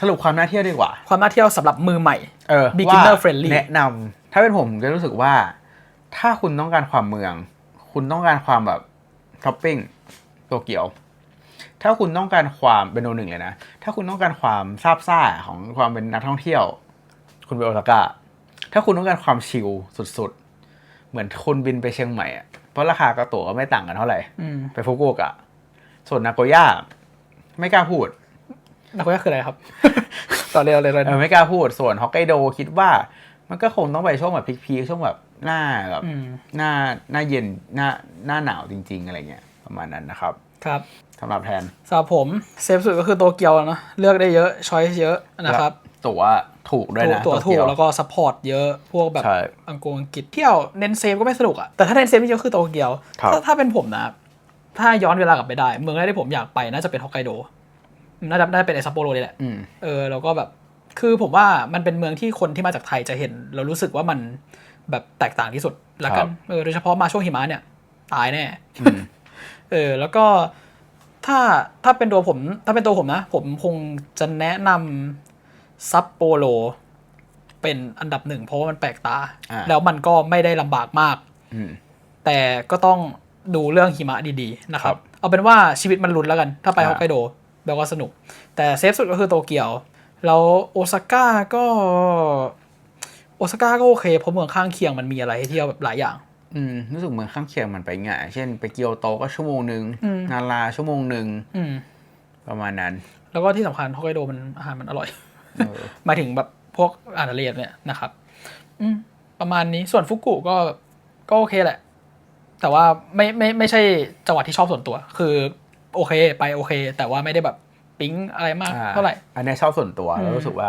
สรุปความน่าเที่ยวดีกว่า ความน่าเที่ยวสำหรับมือใหม่เออ Beginner ว่า friendly แนะนำถ้าเป็นผมผมจะรู้สึกว่า ถ้าคุณต้องการความเมือง คุณต้องการความแบบช้อปปิ้งโตเกียว ถ้าคุณต้องการความเป็นโนหนึ่งเลยนะ ถ้าคุณต้องการความซาบซ่าของความเป็นนักท่องเที่ยว คุณไปโอซาก้าถ้าคุณต้องการความชิลสุดๆ เหมือนคุณบินไปเชียงใหม่อะเพราะราคากระตั๋วก็ไม่ต่างกันเท่าไหร่อืมไปฟุกุโอกะส่วนนาโกย่าไม่กล้าพูด นักวิทยาคืออะไรครับ ต่อเร็วเลยเลยเออไม่กล้าพูดส่วนฮอกไกโดคิดว่า มันก็คงต้องไปช่วงแบบพีคๆช่วงแบบหน้าแบบอืมหน้าหน้าเย็นหน้าหน้าหนาวจริง ๆ อะไรเงี้ยประมาณนั้นนะครับครับสำหรับแทนสำหรับผมเซฟสุดก็คือโตเกียวเนอะเลือกได้เยอะช้อยเยอะนะครับตั๋วถูกด้วยนะตัวโตถูเกีกยวแล้วก็ซัพพอร์ตเยอะพวกแบบใช่อังกฤษอังกฤษเที่ยวเน้นเซฟก็ไม่สนุกอะแต่ถ้าเน้นเซฟจริงๆก็คือโตเกียวครับ ถ้าถ้าเป็นผมนะถ้าย้อนเวลากลับไปได้ เมืองแรกที่ผมอยากไปน่าจะเป็นฮอกไกโด น่าจะน่าจะเป็นไอซัปโปโรนี่แหละอืมเออแล้วก็แบบคือผมว่ามันเป็นเมืองที่คนที่มาจากไทยจะเห็น เรารู้สึกว่ามันแบบแตกต่างที่สุดละกันเออโดยเฉพาะมาช่วงหิมะเนี่ย ตายแน่อืมเออ แล้วก็ถ้าถ้าเป็นตัวผม ถ้าเป็นตัวผมนะ ผมคงจะแนะนำซัปโปโรเป็นอันดับหนึ่งเพราะว่ามันแปลกตาอ่าแล้วมันก็ไม่ได้ลำบากมากอืมแต่ก็ต้องดูเรื่องหิมะดีๆนะครับครับ เอาเป็นว่าชีวิตมันลุ้นแล้วกัน ถ้าไปอ่าฮอกไกโด แล้วก็สนุก แต่เซฟสุดก็คือโตเกียว แล้วโอซาก้าก็โอซาก้าก็โอเคเพราะเมืองข้างเคียงมันมีอะไรให้เที่ยวแบบหลายอย่าง อืมรู้สึกเมืองข้างเคียงมันไปง่าย เช่นไปเกียวโตก็ชั่วโมงหนึ่งอืมนาราชั่วโมงหนึ่งอืมประมาณนั้น แล้วก็ที่สำคัญฮอกไกโดมันอาหารมันอร่อยเออหมายถึงแบบพวกอาหารทะเลเนี่ยนะครับอืมประมาณนี้ส่วนฟุกุก็ก็โอเคแหละ แต่ว่าไม่ไม่ไม่ใช่จังหวัดที่ชอบส่วนตัว คือ โอเคไปโอเค แต่ว่าไม่ได้แบบปิ๊งอะไรมากอ่าเท่าไหร่ อันนี้ชอบส่วนตัวอืมแล้วรู้สึกว่า